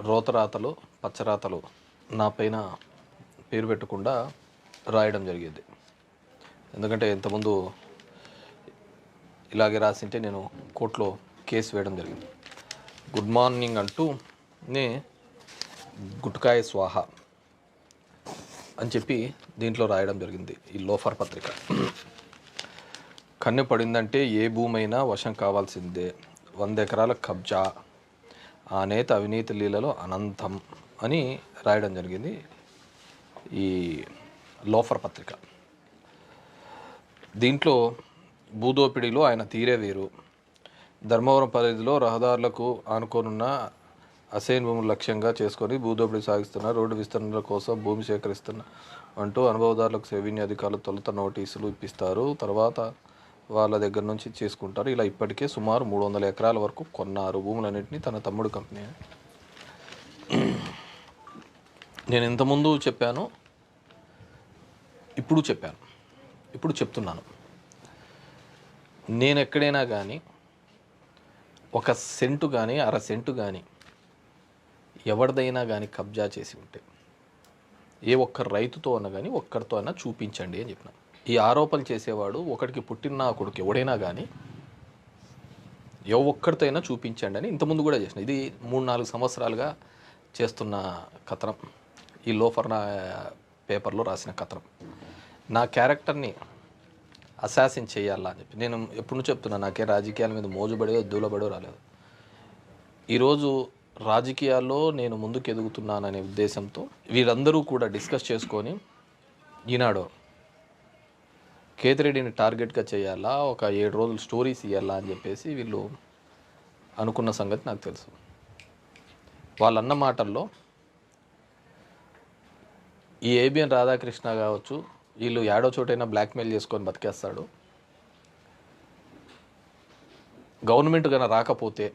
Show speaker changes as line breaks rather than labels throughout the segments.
రోతరాతలు పచ్చరాతలు నా పైన పేరు పెట్టకుండా రాయడం జరిగేది. ఎందుకంటే ఇంతకుముందు ఇలాగే రాసింటే నేను కోర్టులో కేసు వేయడం జరిగింది. గుడ్ మార్నింగ్ అంటూ నే గుట్కాయ స్వాహ అని చెప్పి దీంట్లో రాయడం జరిగింది ఈ లోఫర్ పత్రిక. కన్ను పడిందంటే ఏ భూమైనా వశం కావాల్సిందే. వంద ఎకరాల కబ్జా. ఆ నేత అవినీతి లీలలో అనంతం అని రాయడం జరిగింది ఈ లోఫర్ పత్రిక. దీంట్లో భూదోపిడీలో ఆయన తీరే వేరు. ధర్మవరం పరిధిలో రహదారులకు ఆనుకోనున్న అసైన్ భూములు లక్ష్యంగా చేసుకొని భూదోపిడీ సాగిస్తున్న రోడ్డు విస్తరణల కోసం భూమి సేకరిస్తున్న అంటూ అనుభవదారులకు రెవెన్యూ అధికారులు తొలుత నోటీసులు ఇప్పిస్తారు. తర్వాత వాళ్ళ దగ్గర నుంచి చేసుకుంటారు. ఇలా ఇప్పటికే సుమారు మూడు వందల ఎకరాల వరకు కొన్నారు. భూములన్నింటినీ తన తమ్ముడు కంపెనీ. నేను ఇంతకుముందు చెప్పాను. ఇప్పుడు చెప్పాను. ఇప్పుడు చెప్తున్నాను. నేను ఎక్కడైనా కానీ ఒక సెంటు కానీ అర సెంటు కానీ ఎవరిదైనా కానీ కబ్జా చేసి ఉంటే ఏ ఒక్క రైతుతో అన్నా కానీ ఒక్కరితో అయినా చూపించండి అని చెప్పిన. ఈ ఆరోపణలు చేసేవాడు ఒకడికి పుట్టిన కొడుకు ఎవడైనా కానీ ఏ ఒక్కడితో అయినా చూపించండి అని ఇంతకుముందు కూడా చేసిన. ఇది మూడు నాలుగు సంవత్సరాలుగా చేస్తున్న కథనం. ఈ లోఫర్ నా పేపర్లో రాసిన కథనం. నా క్యారెక్టర్ని అసాసిన్ చేయాలా అని చెప్పి. నేను ఎప్పుడు నుంచి చెప్తున్నా నాకే రాజకీయాల మీద మోజుబడో దూలబడో రాలేదు. ఈరోజు రాజకీయాల్లో నేను ముందుకు ఎదుగుతున్నాననే ఉద్దేశంతో వీరందరూ కూడా డిస్కస్ చేసుకొని ఈనాడు కేతిరెడ్డిని టార్గెట్గా చేయాలా? ఒక ఏడు రోజులు స్టోరీస్ ఇవ్వాలా అని చెప్పేసి వీళ్ళు అనుకున్న సంగతి నాకు తెలుసు. వాళ్ళన్న మాటల్లో ఈ ఏబిఎన్ రాధాకృష్ణ కావచ్చు వీళ్ళు ఏడో చోటైనా బ్లాక్మెయిల్ చేసుకొని బతికేస్తాడు. గవర్నమెంట్ కన్నా రాకపోతే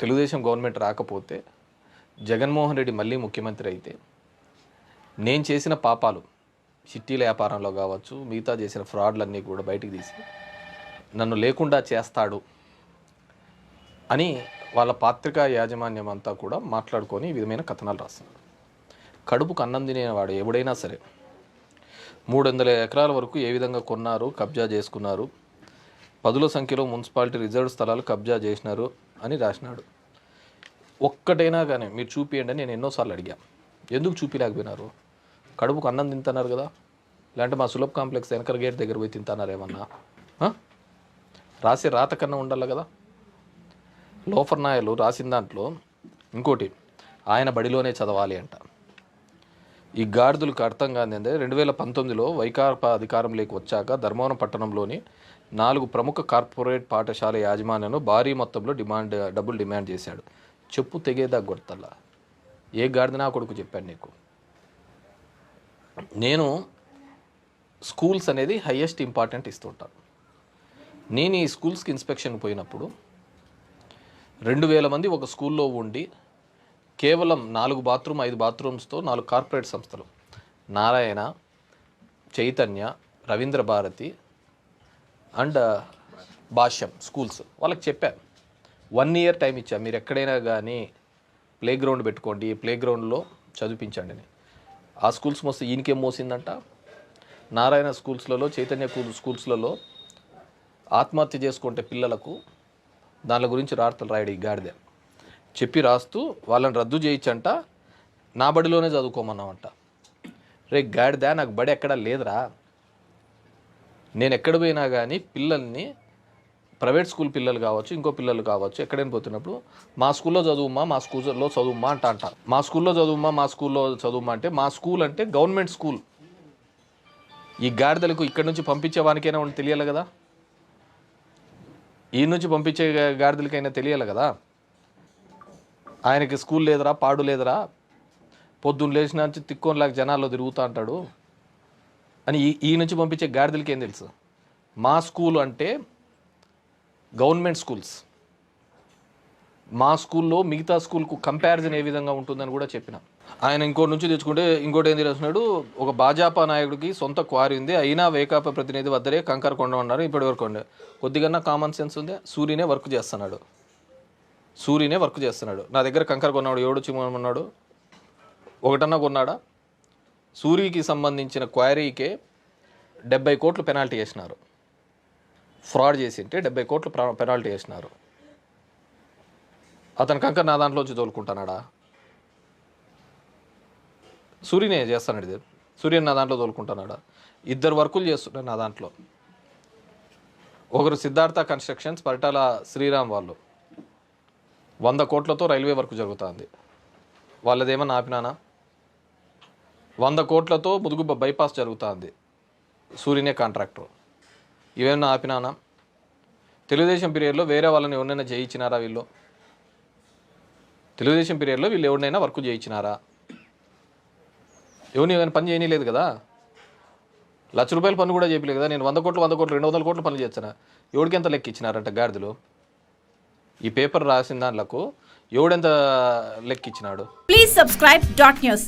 తెలుగుదేశం గవర్నమెంట్ రాకపోతే జగన్మోహన్ రెడ్డి మళ్ళీ ముఖ్యమంత్రి అయితే నేను చేసిన పాపాలు చిట్టీల వ్యాపారంలో కావచ్చు మిగతా చేసిన ఫ్రాడ్లన్నీ కూడా బయటికి తీసి నన్ను లేకుండా చేస్తాడు అని వాళ్ళ పాత్రికా యాజమాన్యం అంతా కూడా మాట్లాడుకొని ఈ విధమైన కథనాలు రాస్తున్నారు. కడుపుకు అన్నం తినేవాడు ఎవడైనా సరే మూడు వందల ఎకరాల వరకు ఏ విధంగా కొన్నారు కబ్జా చేసుకున్నారు పదుల సంఖ్యలో మున్సిపాలిటీ రిజర్వ్ స్థలాలు కబ్జా చేసినారు అని రాసినాడు. ఒక్కటైనా కానీ మీరు చూపియండి అని నేను ఎన్నోసార్లు అడిగాను ఎందుకు చూపిలేకపోయినారు? కడుపుకు అన్నం తింటున్నారు కదా? లేదంటే మా సులభ్ కాంప్లెక్స్ వెనకర గేట్ దగ్గర పోయి తింటున్నారు ఏమన్నా? రాసే రాత కన్నా ఉండాలి కదా? లోఫర్ నాయలు రాసిన దాంట్లో ఇంకోటి ఆయన బడిలోనే చదవాలి అంట. ఈ గాడిదలకు అర్థం కానిదే రెండు వేల పంతొమ్మిదిలో వైకాపా అధికారంలోకి వచ్చాక ధర్మవరం పట్టణంలోని నాలుగు ప్రముఖ కార్పొరేట్ పాఠశాల యాజమాన్యను భారీ మొత్తంలో డిమాండ్ డబ్బులు డిమాండ్ చేశాడు. చెప్పు తెగేదా కొడతల్లా ఏ గాడిదనా కొడుకు చెప్పాను నీకు? నేను స్కూల్స్ అనేది హయ్యెస్ట్ ఇంపార్టెంట్ ఇస్తుంటాను నేను ఈ స్కూల్స్కి ఇన్స్పెక్షన్ పోయినప్పుడు రెండు వేల మంది ఒక స్కూల్లో ఉండి కేవలం నాలుగు బాత్రూమ్ ఐదు బాత్రూమ్స్తో నాలుగు కార్పొరేట్ సంస్థలు. Narayana Chaitanya Ravindra Bharati and Bhashyam schools. వాళ్ళకి చెప్పాను. వన్ ఇయర్ టైం ఇచ్చా. మీరు ఎక్కడైనా కానీ ప్లే గ్రౌండ్ పెట్టుకోండి. ప్లే గ్రౌండ్లో చదివించండి ఆ స్కూల్స్ మోస్తే ఈయనకేం మోసిందంట. నారాయణ స్కూల్స్లలో చైతన్య స్కూల్స్లలో ఆత్మహత్య చేసుకుంటే పిల్లలకు దాని గురించి రాతలు రాయడు ఈ గాడిద. చెప్పి రాస్తూ వాళ్ళని రద్దు చేయించంట నా బడిలోనే చదువుకోమన్నామంట రే గాడిద నాకు బడి ఎక్కడా లేదురా. నేను ఎక్కడ పోయినా కానీ పిల్లల్ని ప్రైవేట్ స్కూల్ పిల్లలు కావచ్చు ఇంకో పిల్లలు కావచ్చు ఎక్కడైనా పోతున్నప్పుడు మా స్కూల్లో చదువుమా మా స్కూల్లో చదువుమా అంట అంటారు మా స్కూల్లో చదువుమా మా స్కూల్లో చదువుమా అంటే మా స్కూల్ అంటే గవర్నమెంట్ స్కూల్. ఈ గాడిదలకు ఇక్కడి నుంచి పంపించేవానికైనా ఉంటే తెలియాలి కదా? ఈ నుంచి పంపించే గాడిదలకైనా తెలియాలి కదా? ఆయనకి స్కూల్ లేదురా పాడు లేదురా? పొద్దున్న లేచిన నుంచి తిక్కోనిలాగా జనాల్లో తిరుగుతూ అంటాడు. అని ఈ ఈ నుంచి పంపించే గాడిదలకి ఏం తెలుసు? మా స్కూల్ అంటే గవర్నమెంట్ స్కూల్స్. మా స్కూల్లో మిగతా స్కూల్కు కంపారిజన్ ఏ విధంగా ఉంటుందని కూడా చెప్పిన. ఆయన ఇంకోటి నుంచి తెచ్చుకుంటే ఇంకోటి ఏం తెలుస్తున్నాడు ఒక భాజపా నాయకుడికి సొంత క్వారీ ఉంది. అయినా వేకాప ప్రతినిధి వద్దరే కంకర కొండ ఉన్నారు ఇప్పటి వరకు ఉండే. కొద్దిగా కామన్ సెన్స్ ఉంది. సూర్యనే వర్క్ చేస్తున్నాడు. సూర్యనే వర్క్ చేస్తున్నాడు. నా దగ్గర కంకర కొన్నాడు. ఎవడు చిమ్మన్నాడు ఒకటన్నా కొన్నాడా? సూర్యకి సంబంధించిన క్వారీకే డెబ్బై కోట్లు పెనాల్టీ వేసినారు. ఫ్రాడ్ చేసింటే డెబ్బై కోట్లు పెనాల్టీ వేసినారు. అతని కంక నా దాంట్లోంచి తోలుకుంటానాడా? సూర్యనే చేస్తానండి ఇది. సూర్యని నా దాంట్లో తోలుకుంటున్నాడా ఇద్దరు వర్కులు చేస్తున్నారు నా దాంట్లో. ఒకరు సిద్ధార్థ కన్స్ట్రక్షన్స్ పరిటాల శ్రీరామ్ వాళ్ళు. వంద కోట్లతో రైల్వే వర్క్ జరుగుతుంది. వాళ్ళదేమన్నా ఆపినానా? వంద కోట్లతో ముదుగు బైపాస్ జరుగుతుంది సూర్యనే కాంట్రాక్టర్. ఇవేమన్నా ఆపినానా తెలుగుదేశం పీరియడ్లో వేరే వాళ్ళని ఎవరినైనా చేయించినారా వీళ్ళు? తెలుగుదేశం పీరియడ్లో వీళ్ళు ఎవరినైనా వర్క్ చేయించినారా? ఎవరిని ఏమైనా పని చేయలేదు కదా? లక్ష రూపాయల పన్ను కూడా చెప్పలేదు కదా? నేను వంద కోట్లు వంద కోట్లు రెండు వందల కోట్లు పనులు చేస్తాను ఎవడికి ఎంత లెక్క ఇచ్చినారంట గాడిదలు? ఈ పేపర్ రాసిన దాంట్లకు ఎవడెంత లెక్క ఇచ్చినాడు?
Please subscribe dot news